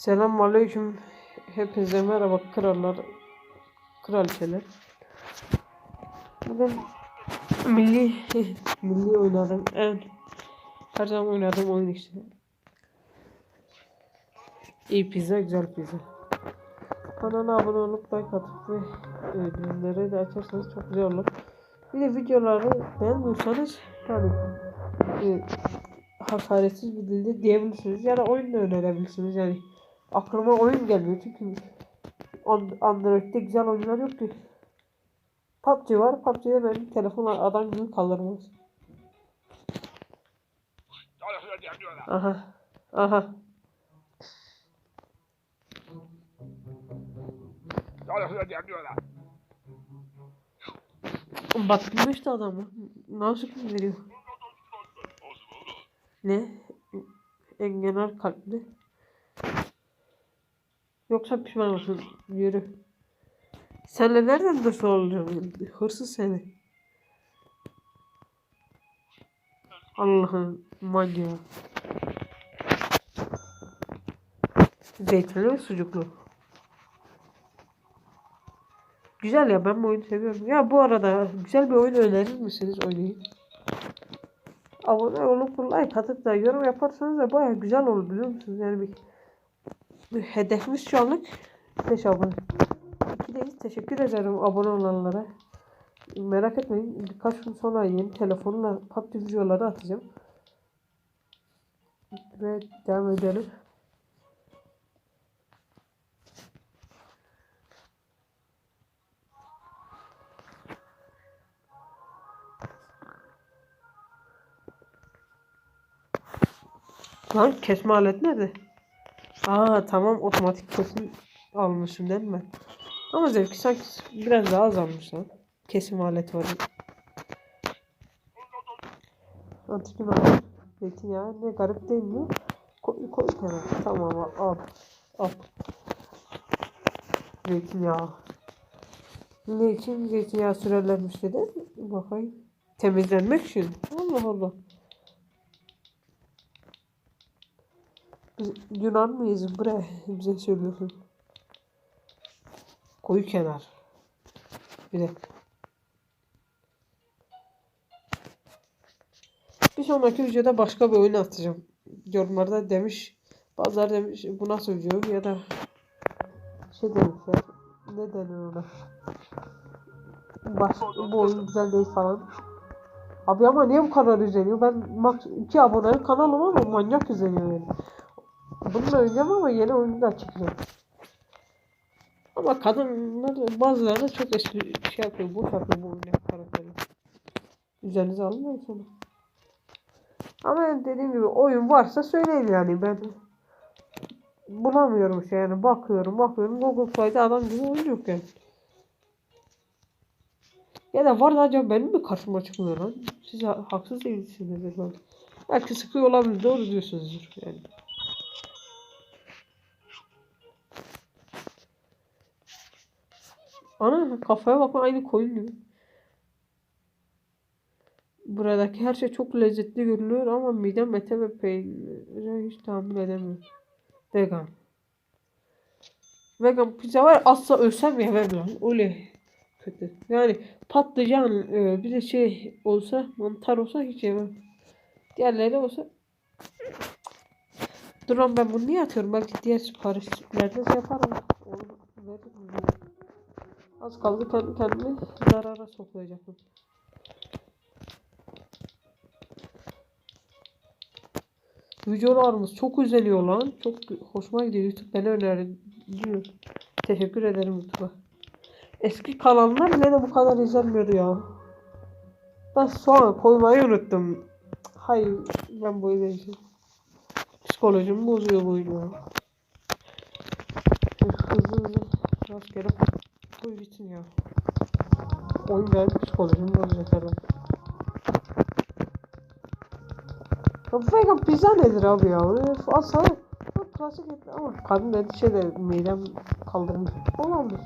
Selamünaleyküm. Hepinize merhaba krallar, kraliçeler. Bugün milli milli oynadım. En her zaman oynadığım oyun işte. İyi pizza, güzel pizza. Kanala abone olup like atıp ve e, bildirimleri de açarsanız çok güzel olur. Bir de videoları beğenmiyorsanız yani e, hakaretsiz bir dilde diyebilirsiniz ya da oyun da önerebilirsiniz yani. Aklıma oyun gelmiyor çünkü An- Android'de güzel oyunlar yok ki. PUBG var. PUBG'de benim telefon adam gibi kaldırmaz. Aha. Aha. Batmış da adamı. Nasıl veriyor? Ne? Engenar kalpli. Yoksa pişman olsun. Yürü. Senle nereden nasıl olacağım? Hırsız seni. Allah'ın manyağı. Zeytinli ve sucuklu. Güzel ya ben bu oyunu seviyorum. Ya bu arada güzel bir oyun önerir misiniz oynayın? Abone olup like atıp da yorum yaparsanız da baya güzel olur biliyor musunuz? Yani bir hedefimiz şu anlık 5 abone. İkideyiz. Teşekkür ederim abone olanlara. Merak etmeyin birkaç gün sonra yeni telefonla PUBG videoları atacağım. Ve devam edelim. Lan kesme alet nerede? Aa tamam otomatik kesim almışım değil mi? Ama zevki sanki biraz daha azalmış lan. Kesim aleti var. Antikin alet. Zeytinyağı ne garip değil mi? Koy, koy kenara. Tamam. Al. al. Zeytinyağı. Ne için zeytinyağı sürerlermiş dedi. Bakayım. Temizlenmek için. Allah Allah. Yunan mıyız? Bre bize söylüyorsun. Koyu kenar. Bir dakika. Bir sonraki videoda başka bir oyun atacağım. Yorumlarda demiş. Bazıları demiş bu nasıl video ya da şey demişler. Ne denir ona? Baş, bu oyun güzel değil falan. Abi ama niye bu kadar izleniyor? Ben max 2 abone kanalım ama manyak izleniyor yani. Bunu da oynayacağım ama yeni oyunu da çıkacak. Ama kadınlar bazıları da çok eski şey yapıyor. Boş yapıyor bu oyunu karakteri. Üzerinize alın sonra. Ama dediğim gibi oyun varsa söyleyin yani ben bulamıyorum şey yani bakıyorum bakıyorum Google Play'de adam gibi oyun yok yani. Ya da var da acaba benim mi karşıma çıkmıyor lan? Siz ha- haksız değilsiniz ben. Belki sıkıyor olabilir doğru diyorsunuzdur yani. Kafaya bakma aynı koyun gibi. Buradaki her şey çok lezzetli görünüyor ama midem ete ve peynire hiç tahammül edemiyor. Vegan. Vegan pizza var asla ölsem yemem lan. Öyle kötü. Yani patlıcan e, bir de şey olsa mantar olsa hiç yemem. Diğerleri olsa Duran ben bunu niye atıyorum? Belki diğer siparişlerde şey yaparım. Onu veririm. Az kaldı kendi kendimi zarara sokacaktım. Videolarımız çok üzeliyor lan. Çok hoşuma gidiyor. YouTube beni öneriyor. Teşekkür ederim YouTube'a. Eski kanallar de bu kadar izlenmiyordu ya. Ben soğan koymayı unuttum. Hayır ben böyle değişim. Psikolojimi bozuyor bu video. Hızlı hızlı rastgele bitsin ya. Oyun benim psikolojimi bozacak herhalde. Ya vegan pizza nedir abi ya? Çok klasik et ama kadın dedi şey de midem kaldırmış. Olabilir.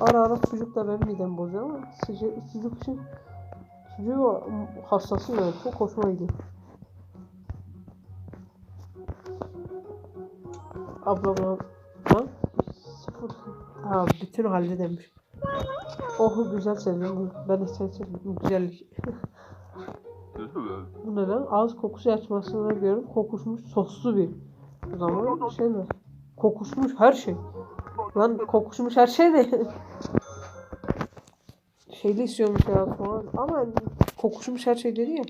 Ara ara sucuk da benim midem bozuyor ama sıcak, sucuk için sucuk hassasım yani çok hoşuma gidiyor. ablamla lan sıfır. Ha bütün halde demiş. Oh güzel sevdim. Ben de seni sevdim. Güzellik. Bu ne lan? Ağız kokusu açmasına göre kokuşmuş soslu bir. O zaman şey mi? Kokuşmuş her şey. Lan kokuşmuş her şey de. Şeyli istiyormuş ya falan. Ama kokuşmuş her şey dedi ya.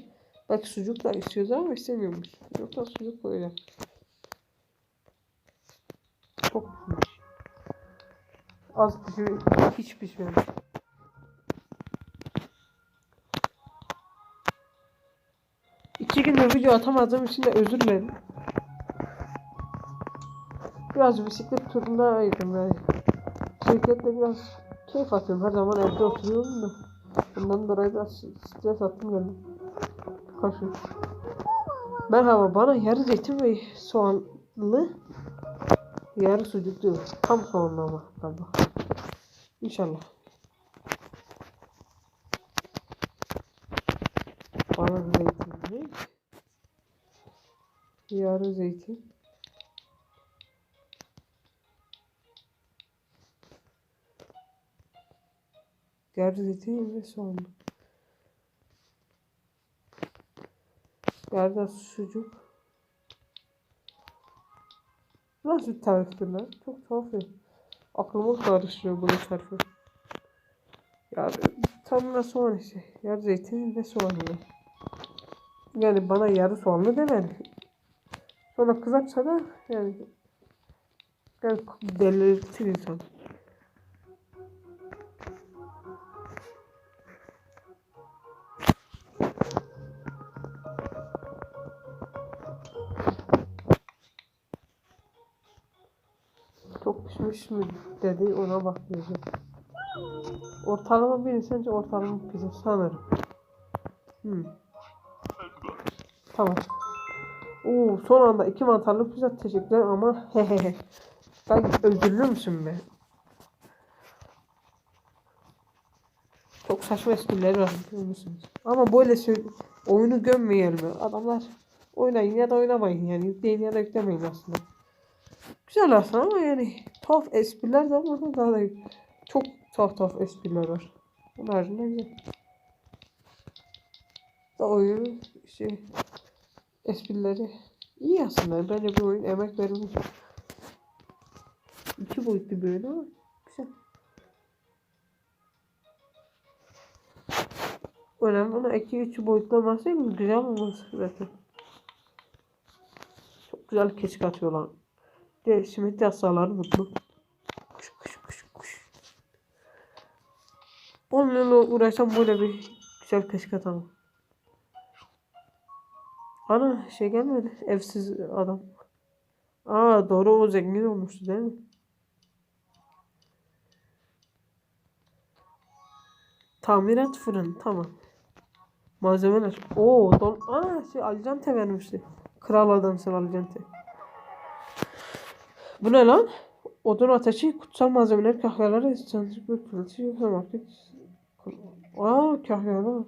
Belki sucuk da istiyordu ama istemiyormuş. Yoksa sucuk böyle. Çok. Az pişmiş. Hiç pişmemiş. İki gündür video atamadığım için de özür dilerim. Biraz bisiklet turundaydım yani. Bisikletle biraz keyif atıyorum. Her zaman evde oturuyorum da. Bundan dolayı biraz stres attım geldim. Kaşı. Merhaba bana yarı zeytin ve soğanlı yarı sucuklu. Tam soğanlı ama galiba. İnşallah. Bana zeytinli. Yarı zeytin. Yarı zeytin ve soğanlı. Yarıda sucuk. Nasıl tariftir lan? Çok tuhaf ya. Aklımı karıştırıyor bunun tarifi. Yani tam da soğan işte. Yarı zeytin ve soğanlı. Yani bana yarı soğanlı demedi. Sonra kızartsa da yani yani delirtir insan. Çok pişmiş mi dedi ona bakıyordu. Ortalama bir sence ortalama pizza sanırım. Hmm. Tamam. Oo, son anda iki mantarlı pizza teşekkürler ama hehehe. Ben özürlü müsün be? Çok saçma esprileri var biliyor musunuz? Ama böyle oyunu gömmeyelim. Adamlar oynayın ya da oynamayın yani yükleyin ya da yüklemeyin aslında. Güzel aslında ama yani tuhaf espriler de ama daha da çok tuhaf tuhaf espriler var. Onun haricinde güzel. Da oyunu işte esprileri iyi aslında. Bence bu oyun emek verilmiş. İki boyutlu bir oyun ama güzel. Önemli olan iki üç boyutlu olması değil mi? Güzel olması zaten. Çok güzel kesik atıyorlar. De simetri hastaları mutlu. Kuş kuş kuş kuş. Onunla uğraşsam böyle bir güzel kesik atamam. Ana şey gelmedi. Evsiz adam. Aa doğru o zengin olmuştu değil mi? Tamirat fırın tamam. Malzemeler. Oo don. Aa şey Alicante vermişti. Kral adamsın Alicante. Bu ne lan? Odun ateşi, kutsal malzemeler, kahveler, sancık bir kılıcı, yoksa market. Aa kahveler.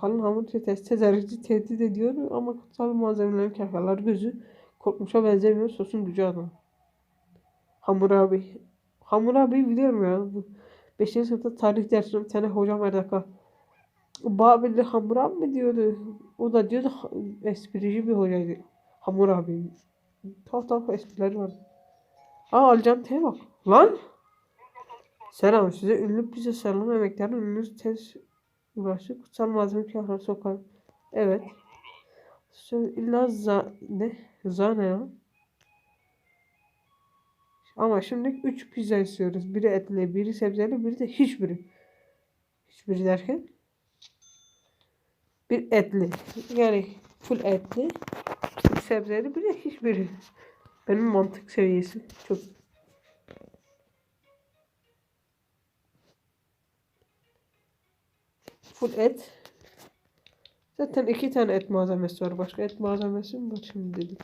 Kalın hamur test tezerci tehdit ediyor ama kutsal malzemelerin kahveler gözü korkmuşa benzemiyor. Sosun gücü adam. Hammurabi. Hammurabi biliyorum ya. Bu 5. sınıfta tarih dersinde bir tane hocam her dakika Babil'de Hammurabi mi diyordu? O da diyordu esprici bir hocaydı. Hammurabi. Tuhaf tuhaf esprileri vardı. Aa Alcante'ye bak. Lan! Selam size ünlü pizza salonu emeklerinin ünlü tez uğraşı kutsal malzeme kıyafetler sokar. Evet. İlla za ne? Za ne lan? Ama şimdi 3 pizza istiyoruz. Biri etli, biri sebzeli, biri de hiçbiri. Hiçbiri derken? Bir etli. Yani full etli. Bir sebzeli, bir de hiçbiri. Benim mantık seviyesi çok. Full et. Zaten iki tane et malzemesi var. Başka et malzemesi mi var şimdi dedik.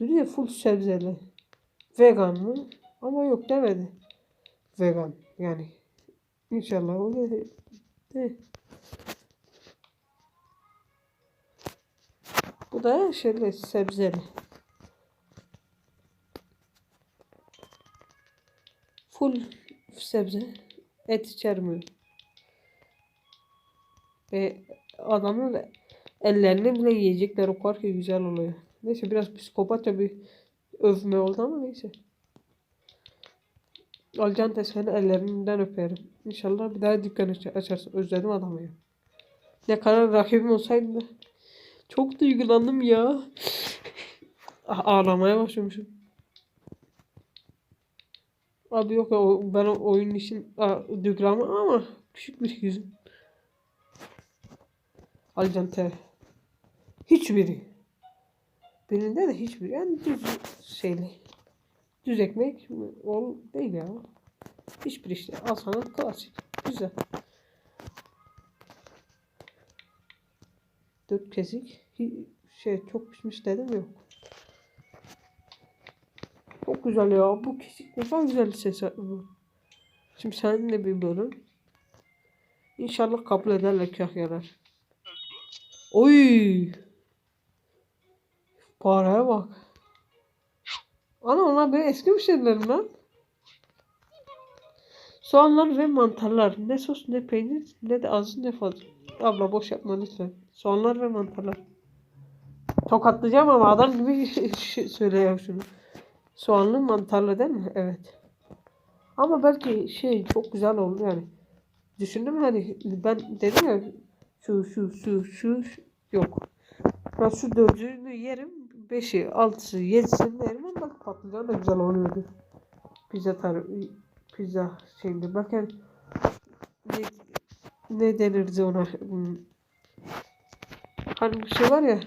Bir de full sebzeli. Vegan mı? Ama yok demedi. Vegan yani. İnşallah o da. Bu da şöyle sebzeli. Full sebze. Et içermiyor. Ve adamın ellerini bile yiyecekler o kadar ki güzel oluyor. Neyse biraz psikopatça bir övme oldu ama neyse. Alcan seni ellerinden öperim. İnşallah bir daha dükkan aç- açarsın. Özledim adamı ya. Ne kadar rakibim olsaydı. Çok duygulandım ya. Ah, Ağlamaya başlamışım. Abi yok ya ben o oyun için duygulanmam ama küçük bir yüzüm. Alcan T. Hiçbiri. Birinde de hiçbiri. Yani düz şeyli. Düz ekmek ol değil ya. Hiçbir işte. Al sana klasik. Güzel. Dört kesik. Şey çok pişmiş dedim yok. Çok güzel ya. Bu kesik ne kadar güzel ses bu. Şimdi seninle bir bölüm. İnşallah kabul ederler kahyalar. Oy. Paraya bak. Ana onlar benim eski müşterilerim lan. Soğanlar ve mantarlar. Ne sos ne peynir ne de az ne fazla. Abla boş yapma lütfen. Soğanlar ve mantarlar. Tokatlayacağım ama adam gibi söyle ya şunu. Soğanlı mantarlı değil mi? Evet. Ama belki şey çok güzel oldu yani. Düşündüm hani ben dedim ya şu şu şu şu, şu- yok. Ben şu dördünü yerim. Beşi, altısı, yedisini yerim ama bak patlıcan da güzel oluyordu. Pizza tar pizza şeyinde. Bakın ne denirdi ona? Hmm. Hani bir şey var ya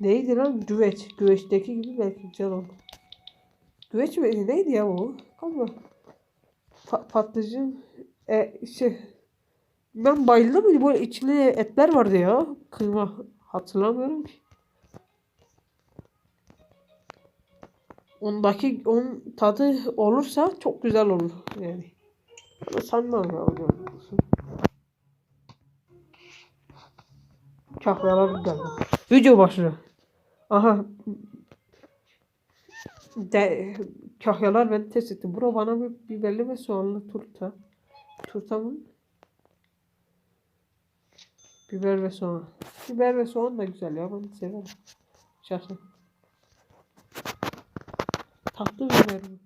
neydi lan? Güveç. Güveçteki gibi belki oldu. Güveç mi? Neydi ya o? Ama pa patlıcan e, şey ben bayıldım böyle içinde etler vardı ya. Kıyma hatırlamıyorum ki. Ondaki onun tadı olursa çok güzel olur yani. Ama sanmam ya hocam. Kahveler geldi. Video başlıyor. Aha. De, kahyalar ben test ettim. Bura bana bir biberli ve soğanlı turta. Turta mı? Biber ve soğan. Biber ve soğan da güzel ya. Ben severim. Şahsen. Tatlı biber mi?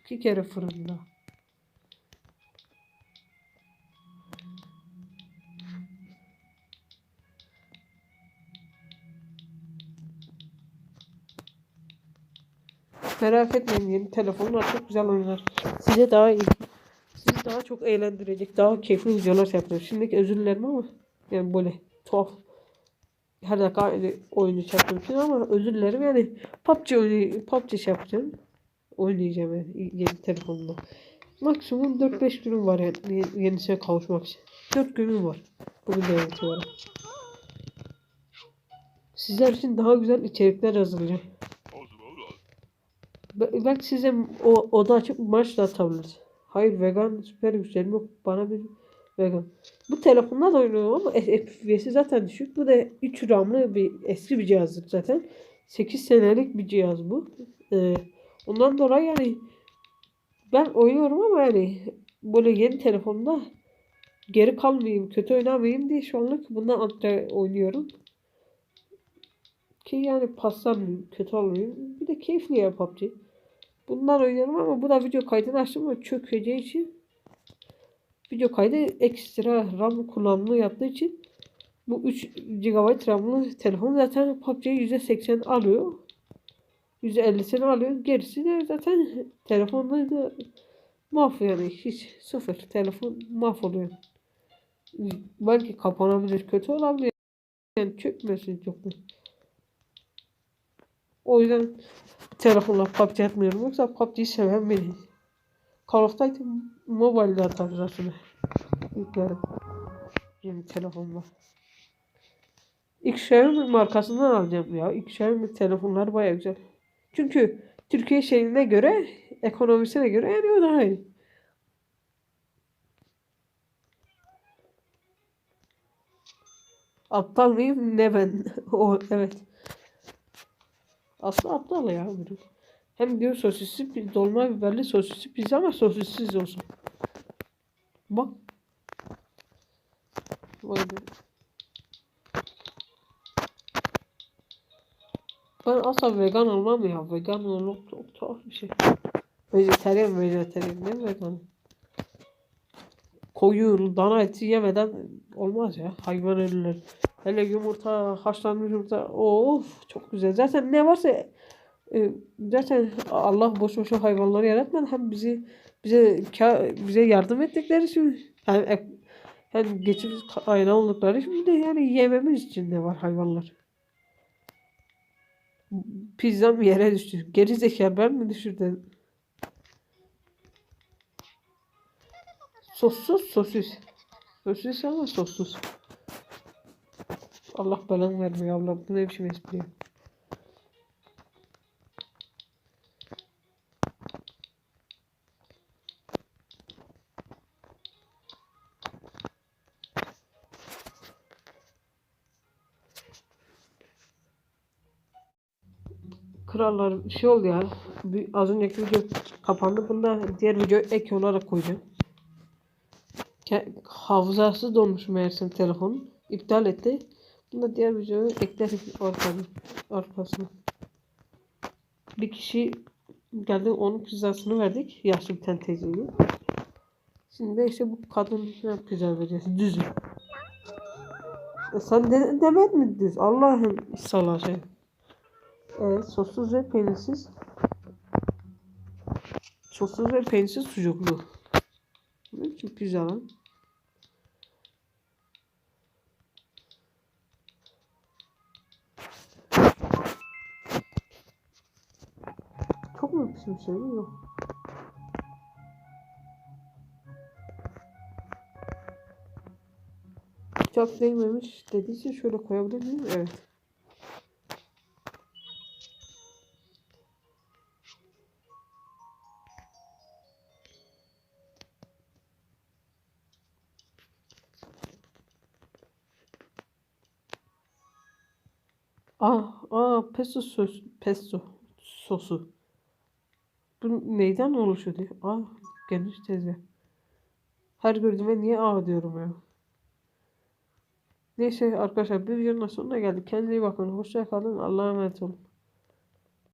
İki kere fırında. Merak etmeyin yeni telefonlar çok güzel oynar. Size daha iyi, sizi daha çok eğlendirecek, daha keyifli videolar yapıyorum. Şimdiki özür dilerim ama yani böyle tuhaf her dakika aynı oyunu çektiğim için ama özür dilerim yani PUBG oyunu, PUBG şey yapacağım. Oynayacağım yani yeni telefonumda. Maksimum 4-5 günüm var yani yenisine kavuşmak için. 4 günüm var. Bugün de itibaren. Sizler için daha güzel içerikler hazırlayacağım. Be- Belki size o oda açıp maç da atabiliriz. Hayır vegan süper güçlerim yok. Bana bir vegan. Bu telefonla da oynuyorum ama FPS'i zaten düşük. Bu da 3 RAM'lı bir eski bir cihazdır zaten. 8 senelik bir cihaz bu. Ee, ondan dolayı yani ben oynuyorum ama yani böyle yeni telefonda geri kalmayayım, kötü oynamayayım diye şu anlık bundan antre oynuyorum. Ki yani paslanmayayım, kötü olmayayım. Bir de keyifli ya PUBG. Bundan oynuyorum ama bu da video kaydını açtım ama çökeceği için video kaydı ekstra RAM kullanımı yaptığı için bu 3 GB RAM'lı telefon zaten PUBG'yi %80 alıyor. %50'sini alıyor. Gerisi de zaten telefonda da mahv yani hiç sıfır. Telefon mahvoluyor. Belki kapanabilir, kötü olabilir. Yani çökmesin çok. O yüzden telefonla PUBG atmıyorum. Yoksa PUBG'yi seven biri. Call of Duty atarız aslında. Yüklerim. Yeni telefonla. Xiaomi markasından alacağım ya. Xiaomi telefonlar baya güzel. Çünkü Türkiye şeyine göre, ekonomisine göre yani o daha iyi. Aptal mıyım? Ne ben? o evet. Aslında aptal ya bunu. Hem diyor sosisli pi- dolma biberli sosisli pizza ama sosissiz olsun. Bak. Vay be. Ben asla vegan olmam ya. Vegan olmak çok tuhaf bir şey. Vejetaryen vejetaryen ne vegan? Koyun, dana eti yemeden olmaz ya. Hayvan ölürler. Hele yumurta, haşlanmış yumurta. Of çok güzel. Zaten ne varsa e, zaten Allah boş boşa hayvanları yaratmadı. Hem bizi bize bize yardım ettikleri için hem, hem geçim kaynağı oldukları için de yani yememiz için de var hayvanlar. Pizzam yere düştü. Geri zeka ben mi düşürdüm? Sossuz sosis. Sosis ama sossuz. Allah belanı vermiyor abla. Bu ne biçim espri? Krallar şey oldu ya. Az önceki video kapandı. Bunda diğer video ek olarak koyacağım. Hafızası dolmuş meğersem telefonun. İptal etti. Bunda diğer videoyu eklerim arkasına. arkasına. Bir kişi geldi onun pizzasını verdik. Yaşlı bir tane teyzeye. Şimdi de işte bu kadın ne pizza vereceğiz. Düz. E sen de, demedin mi düz? Allah'ım salak şey. Evet, sossuz ve peynirsiz. Sossuz ve peynirsiz sucuklu. Ne biçim pizza lan? Mu pişmiş şey? Yok. Çok değmemiş dediyse şöyle koyabilir miyim? Evet. Ah, ah, pesto sos, pesto sosu. Bu neyden oluşuyor diye. Ah, geniş tezgah. Her gördüğüme niye ah diyorum ya. Neyse arkadaşlar bir videonun sonuna geldik. Kendinize iyi bakın. Hoşça kalın. Allah'a emanet olun.